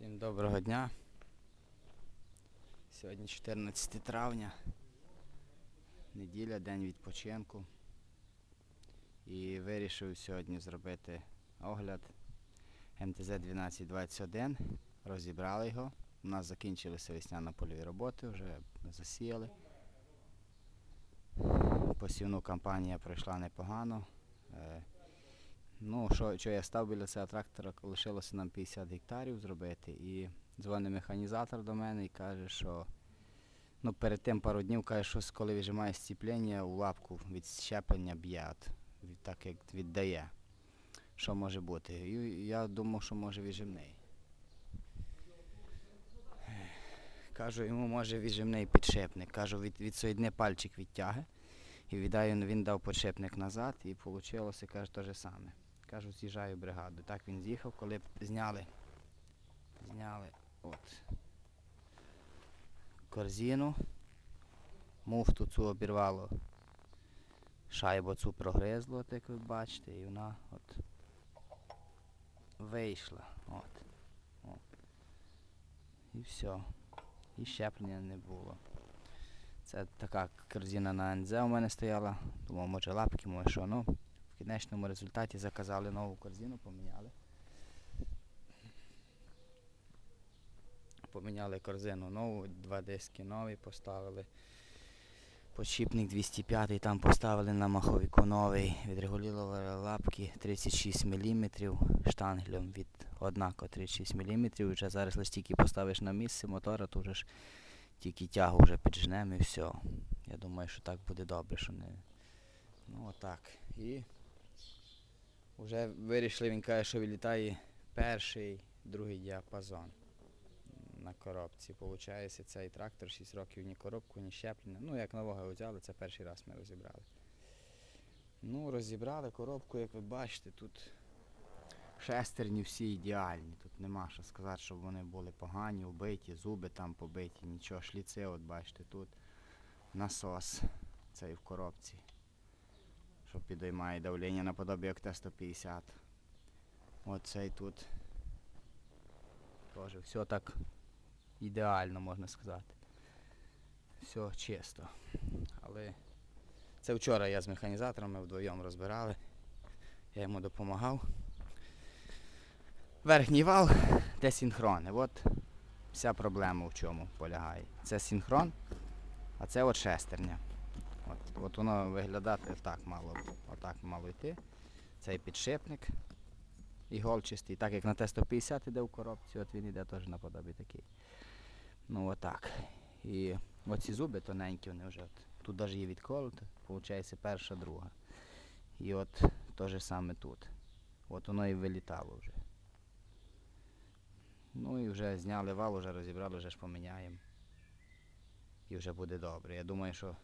Всім доброго дня. Сьогодні 14 травня. Неділя, день відпочинку. І вирішив сьогодні зробити огляд МТЗ 1221. Розібрали його. У нас закінчилися весняно польові роботи, вже засіяли. Посівну кампанія пройшла непогано. Ну, що, що я став біля цього трактора, лишилося нам 50 гектарів зробити. І дзвонить механізатор до мене і каже, що ну, перед тим пару днів каже, що коли віджимає сцеплення, у лапку від щеплення б'є, от, від- так як віддає. Що може бути? І я думав, що може віджимний. Кажу, йому може віджимний підшипник. Кажу, від, відсоєдни пальчик відтяги. І віддаю, він дав підшипник назад, і вийшло, каже, те же саме. Кажу, з'їжджаю бригаду. Так він з'їхав, коли зняли. Зняли от корзину. Муфту цю обірвало. Шайбу цю прогризло, от як ви бачите, і вона от вийшла. От. О. І все. І щеплення не було. Це така корзина на НЗ у мене стояла. Думав, може лапки, може що. Ну, кінечному результаті заказали нову корзину, поміняли. Поміняли корзину нову, два диски нові поставили. Подшипник 205 там поставили на маховіку новий. Відрегулювали лапки 36 мм штангелем від однако 36 мм. Вже зараз лише тільки поставиш на місце мотора, то вже ж тільки тягу вже піджнемо і все. Я думаю, що так буде добре, що не. Ну отак. І вже вирішили, він каже, що вилітає перший, другий діапазон на коробці. Получається, цей трактор 6 років ні коробку, ні щеплення. Ну, як нового взяли, це перший раз ми розібрали. Ну, розібрали коробку, як ви бачите, тут шестерні всі ідеальні. Тут нема що сказати, щоб вони були погані, вбиті, зуби там побиті, нічого. Шліци, от бачите, тут насос цей в коробці. Що підіймає давлення наподобі як Т-150. Оцей тут. Теж все так ідеально, можна сказати. Все чисто. Але це вчора я з механізатором, ми вдвоєм розбирали. Я йому допомагав. Верхній вал, де синхрони. От вся проблема в чому полягає. Це синхрон, а це от шестерня. От, от воно виглядати так мало, отак мало йти. Цей підшипник іголчастий, так як на Т-150 іде в коробці, от він іде теж наподобі такий. Ну отак. І оці зуби тоненькі, вони вже от, тут навіть є відколото, виходить перша, друга. І от те же саме тут. От воно і вилітало вже. Ну і вже зняли вал, вже розібрали, вже ж поміняємо. І вже буде добре. Я думаю, що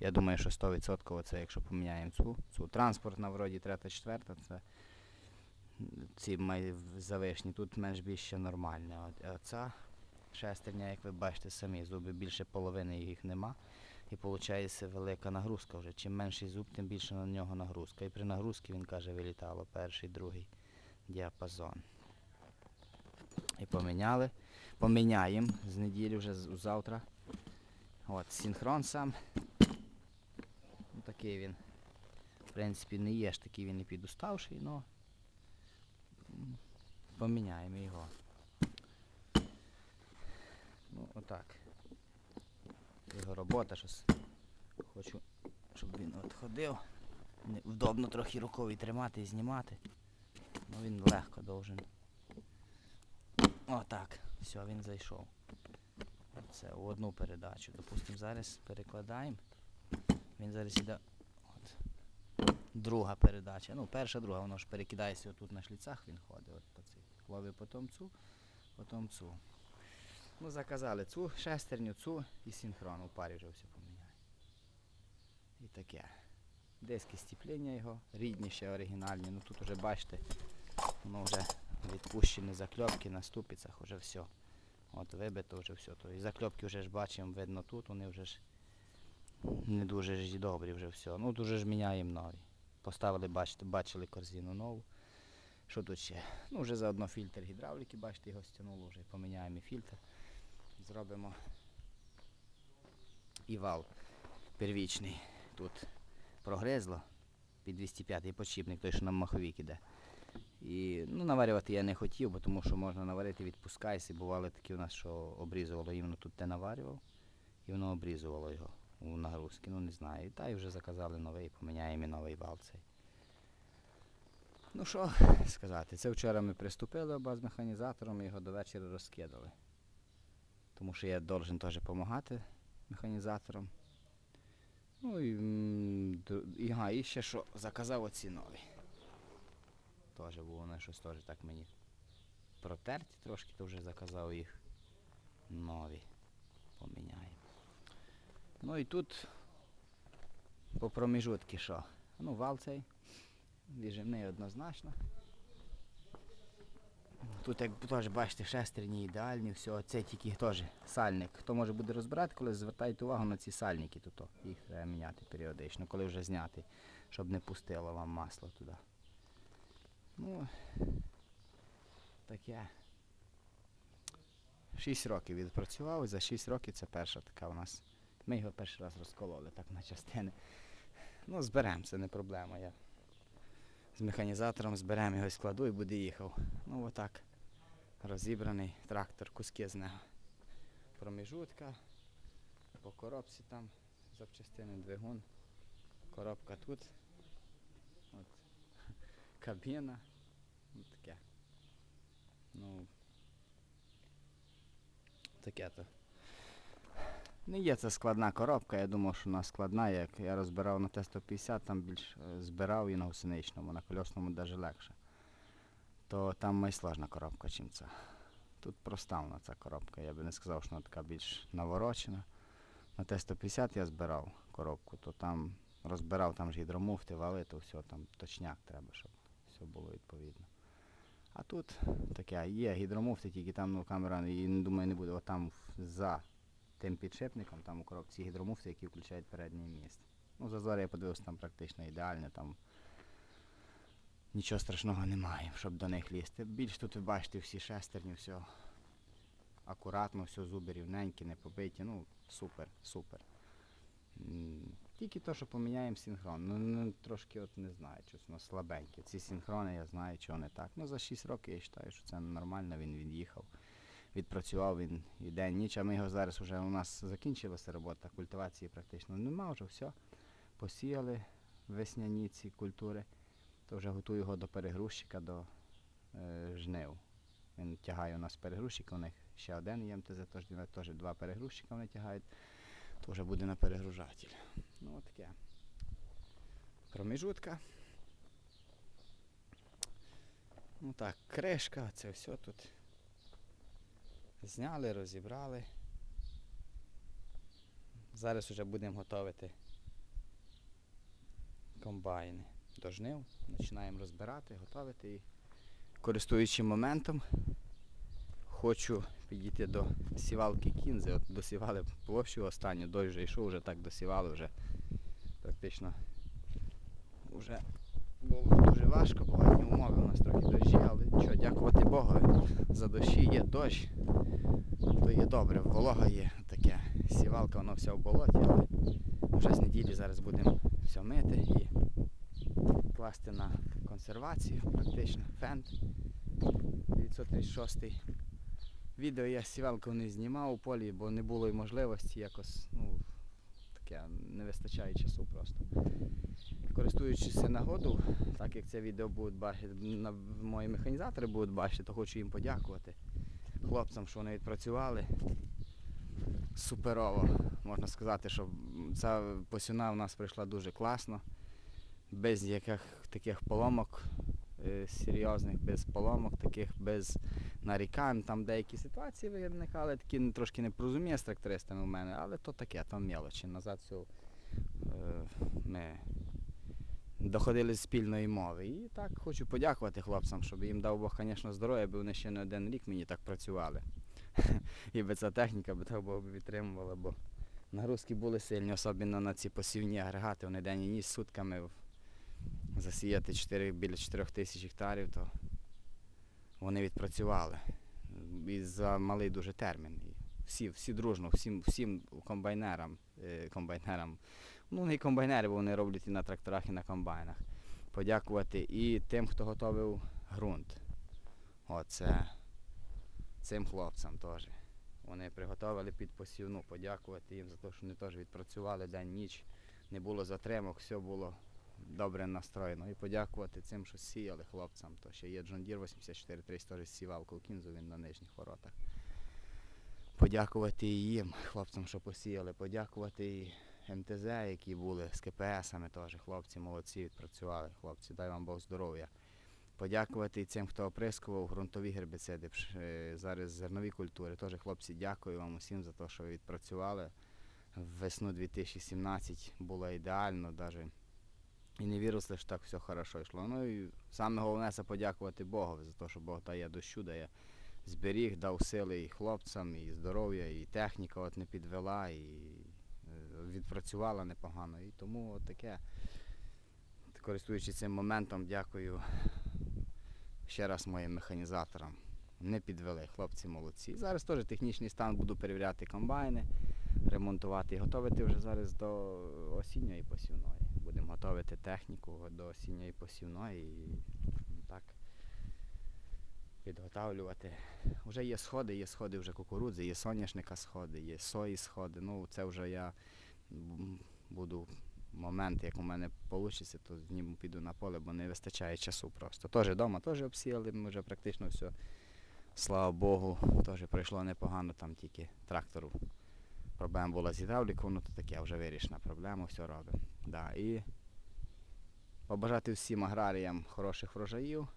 я думаю, що 100% це якщо поміняємо цю, цю транспортна вроді третя, четверта, це ці завишні, тут менш більше нормальне. А ця шестерня, як ви бачите самі, зуби більше половини їх нема. І виходить велика нагрузка вже. Чим менший зуб, тим більше на нього нагрузка. І при нагрузці він каже, вилітало перший, другий діапазон. І поміняли. Поміняємо з неділі вже завтра. От, синхрон сам. Такий він. В принципі, не є ж такий він і підуставший, але поміняємо його. Ну, отак. Його робота щось. Хочу, щоб він от ходив. Вдобно трохи рукою тримати і знімати. Ну він легко должен. Отак. Все, він зайшов. Це в одну передачу. Допустимо, зараз перекладаємо. Зараз іде. От. Друга передача. Ну, перша, друга, воно ж перекидається отут на шліцах, він ходить. От по цих. Ловить потім цю, потім цю. Ну, заказали цю шестерню, цю і синхрон. У парі вже все поміняє. І таке. Диски стіплення його, рідні ще оригінальні. Ну тут вже бачите, воно вже відпущені закльопки на ступицях, вже все. От вибито вже все. То і закльопки вже ж бачимо, видно тут, вони вже ж не дуже ж добрі вже все. Ну дуже ж міняємо нові. Поставили, бачите, бачили корзину нову. Що тут ще? Ну, вже заодно фільтр гідравліки, бачите, його стягнуло, вже поміняємо і фільтр. Зробимо і вал первічний. Тут прогризло під 205-й почіпник, той, що на маховік іде. І ну, наварювати я не хотів, бо тому що можна наварити, відпускайся. Бували такі у нас, що обрізувало іменно тут те наварював, і воно обрізувало його у нагрузки. Ну не знаю. Та й вже заказали новий, поміняємо новий вал цей. Ну що сказати, це вчора ми приступили оба з механізатором і його до вечора розкидали. Тому що я должен теж допомагати механізаторам. Ну і, і, ага, і ще що заказав оці нові. Теж було вони щось теж так мені протерті трошки, то вже заказав їх нові. Поміняємо. Ну і тут по проміжутки що? Ну, вал цей. Віджимний однозначно. Тут, як теж бачите, шестерні ідеальні, все, це тільки теж сальник. Хто може буде розбирати, коли звертайте увагу на ці сальники тут. Їх треба міняти періодично, коли вже зняти, щоб не пустило вам масло туди. Ну, таке. 6 років відпрацював, за 6 років це перша така у нас. Ми його перший раз розкололи так на частини. Ну, зберемо, це не проблема. Я з механізатором зберемо його, складу і буде їхав. Ну отак. Розібраний трактор, куски з нього. Проміжутка. По коробці там запчастини двигун. Коробка тут. От. Кабіна. От таке. Ну. Таке то. Не є це складна коробка, я думав, що вона складна, як я розбирав на Т-150, там більш е, збирав і на гусеничному, на кольосному навіть легше. То там майсложна коробка, чим ця. Тут проста вона ця коробка, я би не сказав, що вона така більш наворочена. На Т-150 я збирав коробку, то там розбирав там ж гідромуфти, вали, то все, там точняк треба, щоб все було відповідно. А тут таке, є гідромуфти, тільки там ну, камера, і думаю, не буде, отам за тим підшипником, там у коробці гідромуфти, які включають переднє місце. Ну, зазор я подивився, там практично ідеально, там нічого страшного немає, щоб до них лізти. Більш тут ви бачите всі шестерні, все акуратно, все зуби рівненькі, не побиті. Ну, супер, супер. Тільки то, що поміняємо синхрон. Ну, ну трошки от не знаю, щось воно слабеньке. Ці синхрони я знаю, чого не так. Ну за 6 років я вважаю, що це нормально, він від'їхав. Відпрацював він і день, ніч, а ми його зараз вже у нас закінчилася робота, культивації практично нема вже все. Посіяли весняні ці культури, то вже готую його до перегрузчика, до е, жнив. Він тягає у нас перегрузчик, у них ще один є МТЗ, тож теж два перегрузчика вони тягають, то вже буде на перегружатель. Ну таке. Проміжутка. Ну так, кришка, це все тут. Зняли, розібрали. Зараз вже будемо готувати комбайни до жнив. Починаємо розбирати, готувати і користуючи моментом, хочу підійти до сівалки кінзи. От досівали площу останню, дощ вже йшов, вже так досівали, вже практично вже було дуже важко, погані умови у нас трохи дощі, але що, дякувати Богу, за дощі є дощ, то є добре, волога є таке. Сівалка, воно все в болоті, але вже з неділі зараз будемо все мити і класти на консервацію, практично фент. 936 Відео я з сівалкою не знімав у полі, бо не було й можливості якось, ну, таке, не вистачає часу просто. Користуючись нагоду, так як це відео будуть бачити, мої механізатори будуть бачити, то хочу їм подякувати хлопцям, що вони відпрацювали. Суперово. Можна сказати, що ця посюна в нас прийшла дуже класно, без яких таких поломок е, серйозних, без поломок, таких без нарікань. Там деякі ситуації виникали, такі трошки непорозуміння з трактористами у мене, але то таке, там мелочі. Назад все, ми доходили з спільної мови. І так хочу подякувати хлопцям, щоб їм дав Бог, звісно, здоров'я, бо вони ще не один рік мені так працювали. І би ця техніка би так Бог відтримувала, бо нагрузки були сильні, особливо на ці посівні агрегати, вони день і ніч сутками засіяти 4, біля 4 тисяч гектарів, то вони відпрацювали. І за малий дуже термін. І всі, всі дружно, всім, всім комбайнерам, е, комбайнерам, ну не комбайнери, бо вони роблять і на тракторах, і на комбайнах. Подякувати і тим, хто готовив ґрунт. Оце цим хлопцям теж. Вони приготували під посівну, подякувати їм за те, що вони теж відпрацювали день, ніч, не було затримок, все було добре настроєно. І подякувати цим, що сіяли хлопцям. То ще є Джон Дір 84 теж сівав Колкінзу, він на нижніх воротах. Подякувати їм, хлопцям, що посіяли, подякувати МТЗ, які були з КПСами теж. Хлопці молодці відпрацювали. Хлопці, дай вам Бог здоров'я. Подякувати і цим, хто оприскував ґрунтові гербіциди, е, зараз зернові культури. Теж хлопці, дякую вам усім за те, що ви відпрацювали. Весну 2017 було ідеально, навіть і не вірили, що так все хорошо йшло. Ну і саме головне це подякувати Богу за те, що Бог дає дощу, дає зберіг, дав сили і хлопцям, і здоров'я, і техніка от не підвела, і відпрацювала непогано. І тому таке, користуючись цим моментом, дякую ще раз моїм механізаторам. Не підвели, хлопці молодці. Зараз теж технічний стан буду перевіряти комбайни, ремонтувати і готувати вже зараз до осінньої посівної. Будемо готувати техніку до осінньої посівної і так підготавлювати. Вже є сходи, є сходи вже кукурудзи, є соняшника сходи, є сої сходи. Ну це вже я буду момент, як у мене вийде, то зніму піду на поле, бо не вистачає часу просто. Теж вдома теж обсіяли, ми вже практично все. Слава Богу, теж пройшло непогано, там тільки трактору. Проблема була з гідравлікою, ну то таке вже вирішена проблема, все робимо. Да, і побажати всім аграріям хороших врожаїв,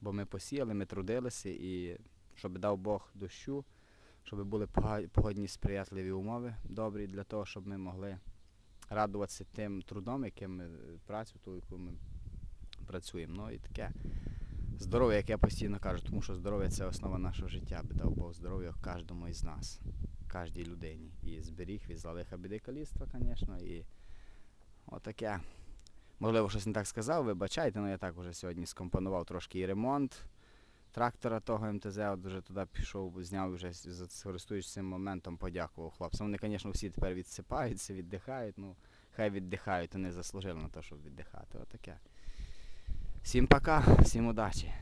бо ми посіяли, ми трудилися і щоб дав Бог дощу, щоб були погодні сприятливі умови добрі для того, щоб ми могли радуватися тим трудом, яким ми працю, ту, яку ми працюємо. Ну і таке здоров'я, як я постійно кажу, тому що здоров'я це основа нашого життя, би дав Бог здоров'я кожному із нас, кожній людині. І зберіг від злих біди каліцтва, звісно, і отаке. Можливо, щось не так сказав, вибачайте, але я так вже сьогодні скомпонував трошки і ремонт трактора того МТЗ, от вже туди пішов, зняв вже користуючись цим моментом, подякував хлопцям. Вони, звісно, всі тепер відсипаються, віддихають. Ну, хай віддихають, вони заслужили на те, щоб віддихати. Отаке. Всім пока, всім удачі.